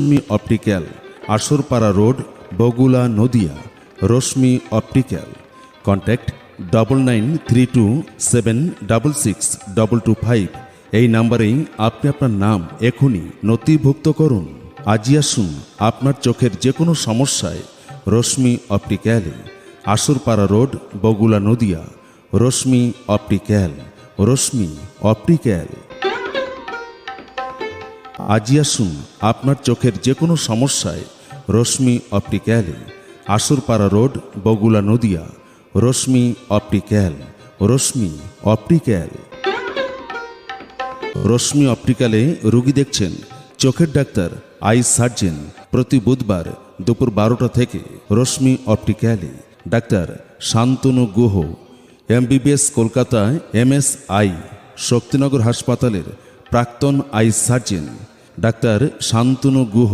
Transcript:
Rashmi optical Asarpara road, Bagula Nadia, Rashmi optical. Contact double nine three two seven double six double two five এই নাম্বারেই আপনি আপনার নাম এখনই নথিভুক্ত করুন। আজই আসুন আপনার চোখের যে কোনো সমস্যায় Rashmi অপটিক্যালে Asarpara road, Bagula Nadia, Rashmi optical Rashmi optical. আজই আসুন আপনার চোখের যে কোনো সমস্যায় Rashmi অপটিক্যালে Asarpara road, Bagula Nadia, Rashmi optical Rashmi optical. Rashmi অপটিক্যালে রুগী দেখছেন চোখের ডাক্তার, আই সার্জেন, প্রতি বুধবার দুপুর বারোটা থেকে রশ্মি অপটিক্যালে। ডাক্তার শান্তনু গুহ, এমবিবিএস কলকাতায় এমএসআই, শক্তিনগর হাসপাতালের প্রাক্তন eye surgeon. Doctor Shantanu Guha.